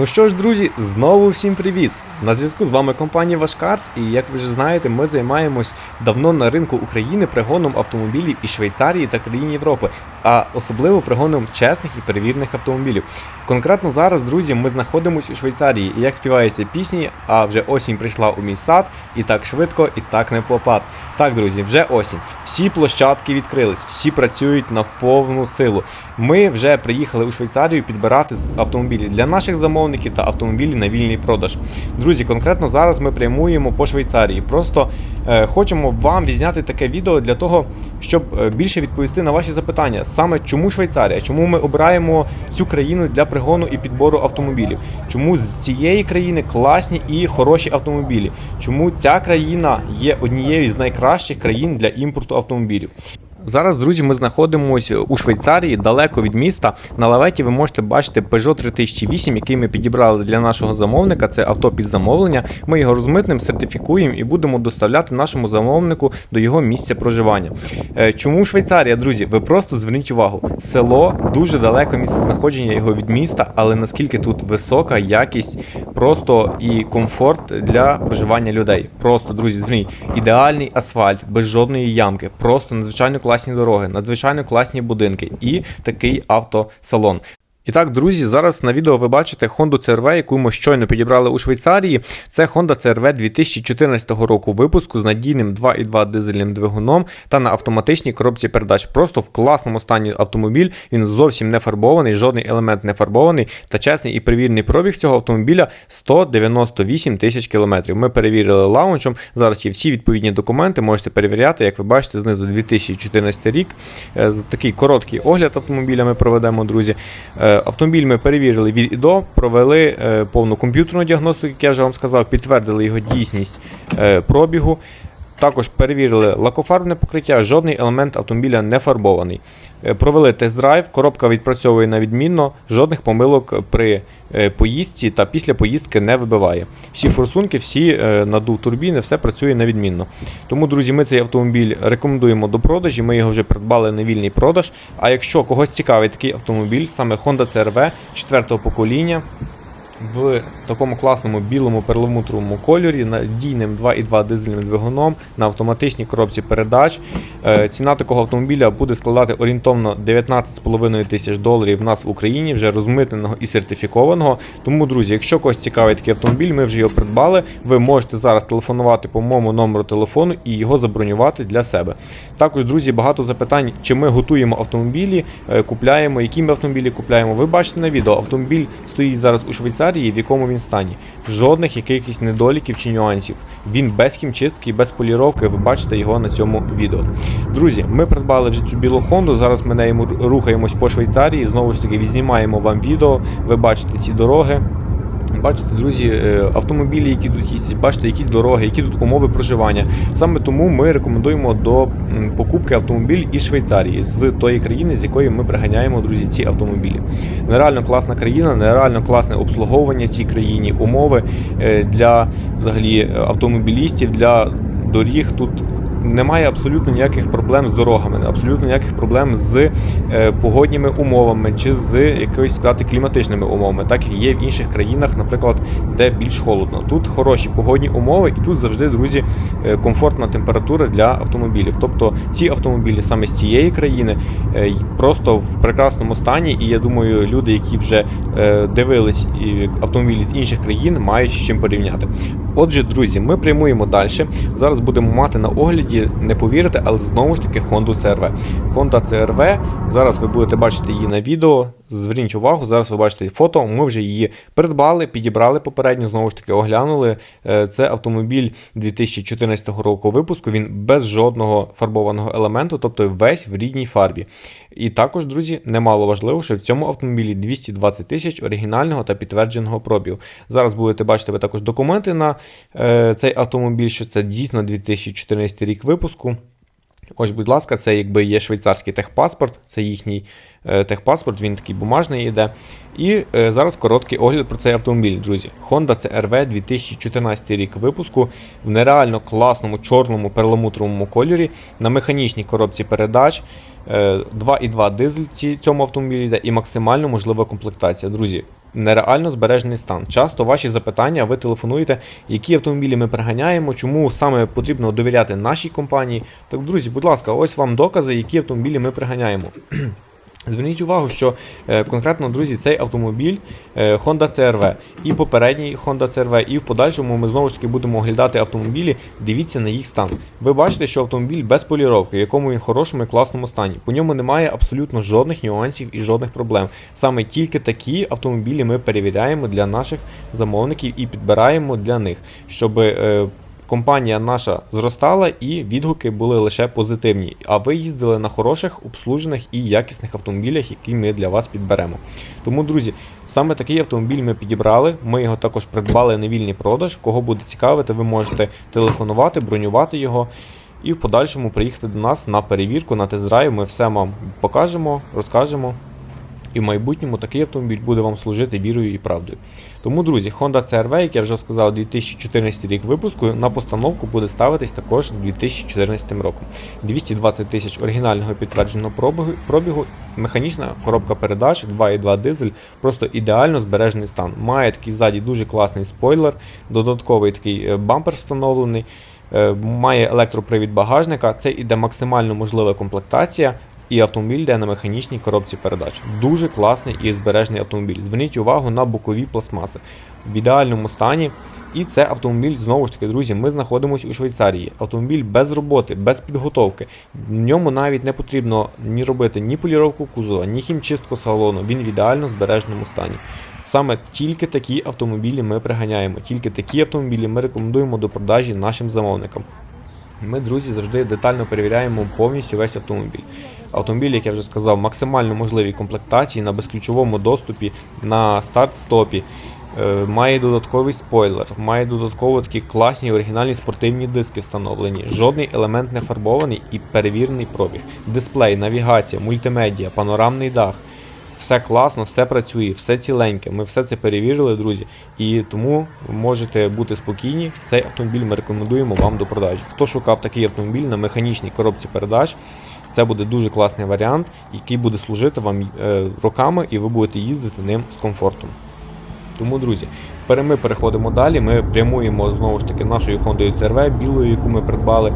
Ну що ж, друзі, знову всім привіт! На зв'язку з вами компанія Вашкарс, і як ви вже знаєте, ми займаємось давно на ринку України пригоном автомобілів із Швейцарії та країн Європи, а особливо пригоном чесних і перевірених автомобілів. Конкретно зараз, друзі, ми знаходимося у Швейцарії, і як співаються пісні, а вже осінь прийшла у мій сад, і так швидко, і так не попад. Так, друзі, вже осінь. Всі площадки відкрились, всі працюють на повну силу. Ми вже приїхали у Швейцарію підбирати автомобілі для наших замовників та автомобілі на вільний продаж. Друзі, конкретно зараз ми прямуємо по Швейцарії. Просто е, хочемо вам відзняти таке відео для того, щоб е, більше відповісти на ваші запитання. Саме чому Швейцарія? Чому ми обираємо цю країну для пригону і підбору автомобілів? Чому з цієї країни класні і хороші автомобілі? Чому ця країна є однією з найкращих країн для імпорту автомобілів? Зараз, друзі, ми знаходимося у Швейцарії, далеко від міста. На лаветі ви можете бачити Peugeot 3008, який ми підібрали для нашого замовника. Це авто під замовлення. Ми його розмитним, сертифікуємо і будемо доставляти нашому замовнику до його місця проживання. Е, Чому Швейцарія, друзі? Ви просто зверніть увагу. Село дуже далеко місце знаходження його від міста, але наскільки тут висока якість, просто і комфорт для проживання людей. Просто, друзі, зверніть, ідеальний асфальт, без жодної ямки, просто надзвичайно класні дороги, надзвичайно класні будинки і такий автосалон. І так, друзі, зараз на відео ви бачите Honda CRV, яку ми щойно підібрали у Швейцарії. Це Honda CRV 2014 року випуску з надійним 2.2 дизельним двигуном та на автоматичній коробці передач. Просто в класному стані автомобіль. Він зовсім не фарбований, жодний елемент не фарбований. Та чесний і перевірений пробіг цього автомобіля 198 тисяч кілометрів. Ми перевірили лаунчем. Зараз є всі відповідні документи. Можете перевіряти, як ви бачите, знизу 2014 рік. Е, Такий короткий огляд автомобіля ми проведемо, друзі. Е, Автомобіль ми перевірили від і до, провели е, повну комп'ютерну діагностику, як я вже вам сказав, підтвердили його дійсність е, пробігу. Також перевірили лакофарбне покриття, жодний елемент автомобіля не фарбований. Е, Провели тест-драйв, коробка відпрацьовує на відмінно, жодних помилок при е, поїздці та після поїздки не вибиває. Всі форсунки, всі е, надув турбіни, все працює на відмінно. Тому, друзі, ми цей автомобіль рекомендуємо до продажі. Ми його вже придбали на вільний продаж. А якщо когось цікавить такий автомобіль, саме Honda CRV 4 покоління, в такому класному білому перламутровому кольорі, надійним 2.2 дизельним двигуном на автоматичній коробці передач. Е, Ціна такого автомобіля буде складати орієнтовно 19,5 тисяч доларів в нас в Україні, вже розмитненого і сертифікованого. Тому, друзі, якщо когось цікавить такий автомобіль, ми вже його придбали. Ви можете зараз телефонувати по моєму номеру телефону і його забронювати для себе. Також, друзі, багато запитань, чи ми готуємо автомобілі, е, купляємо, які ми автомобілі купляємо. Ви бачите на відео, автомобіль стоїть зараз у Швейцарії, в якому він стані. Жодних якихось недоліків чи нюансів. Він без хімчистки і без поліровки. Ви бачите його на цьому відео. Друзі, ми придбали вже цю білу Хонду. Зараз ми нею рухаємось по Швейцарії. Знову ж таки, відзнімаємо вам відео. Ви бачите ці дороги. Бачите, друзі, е, автомобілі, які тут їздять, бачите, які дороги, які тут умови проживання. Саме тому ми рекомендуємо до покупки автомобілів із Швейцарії, з тої країни, з якої ми приганяємо, друзі, ці автомобілі. Нереально класна країна, нереально класне обслуговування цій країні, умови е, для взагалі автомобілістів, для доріг тут. Немає абсолютно ніяких проблем з дорогами, абсолютно ніяких проблем з е, погодніми умовами чи з якоюсь сказати кліматичними умовами, так як є в інших країнах, наприклад, де більш холодно. Тут хороші погодні умови, і тут завжди, друзі, е, комфортна температура для автомобілів. Тобто ці автомобілі саме з цієї країни е, просто в прекрасному стані. І я думаю, люди, які вже дивились автомобілі з інших країн, мають з чим порівняти. Отже, друзі, ми прямуємо далі. Зараз будемо мати на огляді, не повірите, але знову ж таки Honda CRV. Honda CRV, зараз ви будете бачити її на відео. Зверніть увагу, зараз ви бачите фото. Ми вже її придбали, підібрали попередньо, знову ж таки оглянули. Е, Це автомобіль 2014 року випуску. Він без жодного фарбованого елементу, тобто весь в рідній фарбі. І також, друзі, немало важливо, що в цьому автомобілі 220 тисяч оригінального та підтвердженого пробігу. Зараз будете бачити ви також документи на е, цей автомобіль, що це дійсно 2014 рік випуску. Ось, будь ласка, це якби є швейцарський техпаспорт, це їхній е, техпаспорт, він такий бумажний йде. І е, зараз короткий огляд про цей автомобіль, друзі. Honda CRV 2014 рік випуску в нереально класному чорному перламутровому кольорі на механічній коробці передач. Е, 2,2 дизель цьому автомобілі йде і максимально можлива комплектація. Друзі, нереально збережений стан. Часто ваші запитання, ви телефонуєте, які автомобілі ми приганяємо, чому саме потрібно довіряти нашій компанії. Так, друзі, будь ласка, ось вам докази, які автомобілі ми приганяємо. Зверніть увагу, що е, конкретно, друзі, цей автомобіль е, Honda CRV і попередній Honda CRV, і в подальшому ми знову ж таки будемо оглядати автомобілі. Дивіться на їх стан. Ви бачите, що автомобіль без поліровки, в якому він хорошому і класному стані. По ньому немає абсолютно жодних нюансів і жодних проблем. Саме тільки такі автомобілі ми перевіряємо для наших замовників і підбираємо для них, щоб. Компанія наша зростала і відгуки були лише позитивні. А ви їздили на хороших, обслужених і якісних автомобілях, які ми для вас підберемо. Тому, друзі, саме такий автомобіль ми підібрали. Ми його також придбали на вільний продаж. Кого буде цікавити, ви можете телефонувати, бронювати його. І в подальшому приїхати до нас на перевірку, на тест-драйв. Ми все вам покажемо, розкажемо. І в майбутньому такий автомобіль буде вам служити вірою і правдою. Тому, друзі, Honda CRV, як я вже сказав, 2014 рік випуску, на постановку буде ставитись також 2014 роком. 220 тисяч оригінального підтвердженого пробігу, механічна коробка передач, 2.2 дизель, просто ідеально збережений стан. Має такий ззаді дуже класний спойлер, додатковий такий е, бампер встановлений. е, Має електропривід багажника, це іде максимально можлива комплектація, і автомобіль йде на механічній коробці передач. Дуже класний і збережний автомобіль. Зверніть увагу на бокові пластмаси в ідеальному стані. І це автомобіль, знову ж таки, друзі, ми знаходимося у Швейцарії. Автомобіль без роботи, без підготовки. В ньому навіть не потрібно ні робити ні поліровку кузова, ні хімчистку салону. Він в ідеально збереженому стані. Саме тільки такі автомобілі ми приганяємо, тільки такі автомобілі ми рекомендуємо до продажі нашим замовникам. Ми, друзі, завжди детально перевіряємо повністю весь автомобіль. Автомобіль, як я вже сказав, максимально можливі комплектації на безключовому доступі на старт-стопі. Е, Має додатковий спойлер, має додатково такі класні оригінальні спортивні диски встановлені. Жодний елемент не фарбований і перевірений пробіг. Дисплей, навігація, мультимедіа, панорамний дах. Все класно, все працює, все ціленьке. Ми все це перевірили, друзі. І тому можете бути спокійні. Цей автомобіль ми рекомендуємо вам до продажі. Хто шукав такий автомобіль на механічній коробці передач, це буде дуже класний варіант, який буде служити вам е, роками, і ви будете їздити ним з комфортом. Тому, друзі, ми переходимо далі. Ми прямуємо знову ж таки нашою Honda CRV білою, яку ми придбали.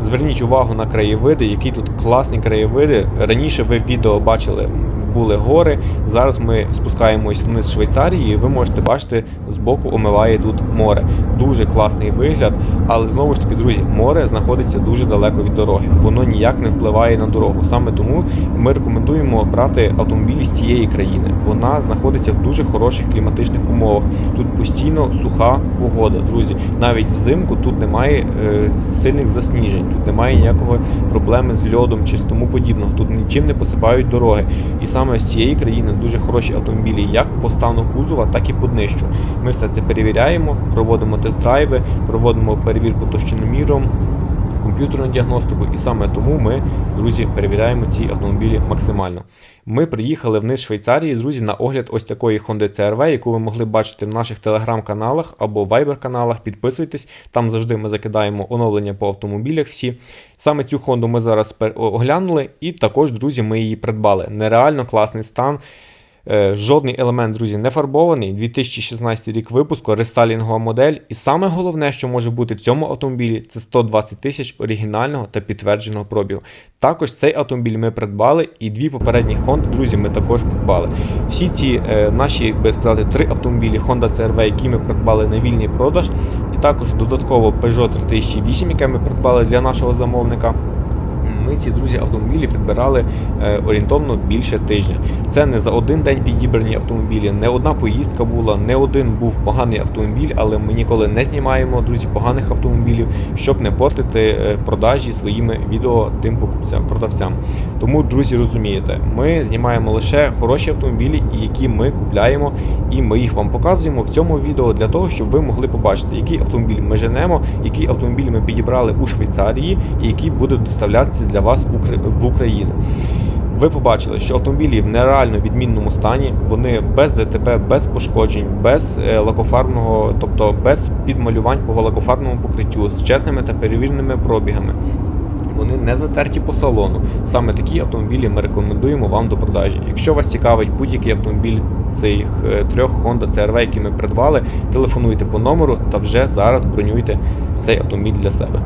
Зверніть увагу на краєвиди, які тут класні краєвиди. Раніше ви відео бачили. Були гори. Зараз ми спускаємось вниз Швейцарії, і ви можете бачити, збоку омиває тут море. Дуже класний вигляд, але знову ж таки, друзі, море знаходиться дуже далеко від дороги. Воно ніяк не впливає на дорогу. Саме тому ми рекомендуємо брати автомобілі з цієї країни. Вона знаходиться в дуже хороших кліматичних умовах. Тут постійно суха погода, друзі. Навіть взимку тут немає е, сильних засніжень, тут немає ніякого проблеми з льодом чи з тому подібного. Тут нічим не посипають дороги. І саме з цієї країни дуже хороші автомобілі, як по стану кузова, так і по днищу. Ми все це перевіряємо, проводимо тест-драйви, проводимо перевірку товщиноміром, комп'ютерну діагностику, і саме тому ми, друзі, перевіряємо ці автомобілі максимально. Ми приїхали вниз Швейцарії, друзі, на огляд ось такої Honda CRV, яку ви могли бачити в наших телеграм-каналах або вайбер-каналах. Підписуйтесь, там завжди ми закидаємо оновлення по автомобілях. Всі саме цю Honda ми зараз оглянули, і також, друзі, ми її придбали. Нереально класний стан. Е, Жодний елемент, друзі, не фарбований. 2016 рік випуску, рестайлінгова модель. І саме головне, що може бути в цьому автомобілі, це 120 тисяч оригінального та підтвердженого пробігу. Також цей автомобіль ми придбали, і дві попередні Honda, друзі, ми також придбали. Всі ці е, наші, як би сказати, три автомобілі Honda CRV, які ми придбали на вільний продаж, і також додатково Peugeot 3008, яке ми придбали для нашого замовника. Ми ці друзі автомобілі підбирали е, орієнтовно більше тижня. Це не за один день підібрані автомобілі, не одна поїздка була, не один був поганий автомобіль, але ми ніколи не знімаємо друзі поганих автомобілів, щоб не портити е, продажі своїми відео тим покупцям, продавцям. Тому, друзі, розумієте, ми знімаємо лише хороші автомобілі, які ми купляємо, і ми їх вам показуємо в цьому відео для того, щоб ви могли побачити, який автомобіль ми женемо, який автомобіль ми підібрали у Швейцарії, і який буде доставлятися для вас в Україну. Ви побачили, що автомобілі в нереально відмінному стані, вони без ДТП, без пошкоджень, без е, лакофарбного, тобто без підмалювань по лакофарбному покриттю, з чесними та перевіреними пробігами. Вони не затерті по салону. Саме такі автомобілі ми рекомендуємо вам до продажі. Якщо вас цікавить будь-який автомобіль цих е, трьох Honda CR-V, які ми придбали, телефонуйте по номеру та вже зараз бронюйте цей автомобіль для себе.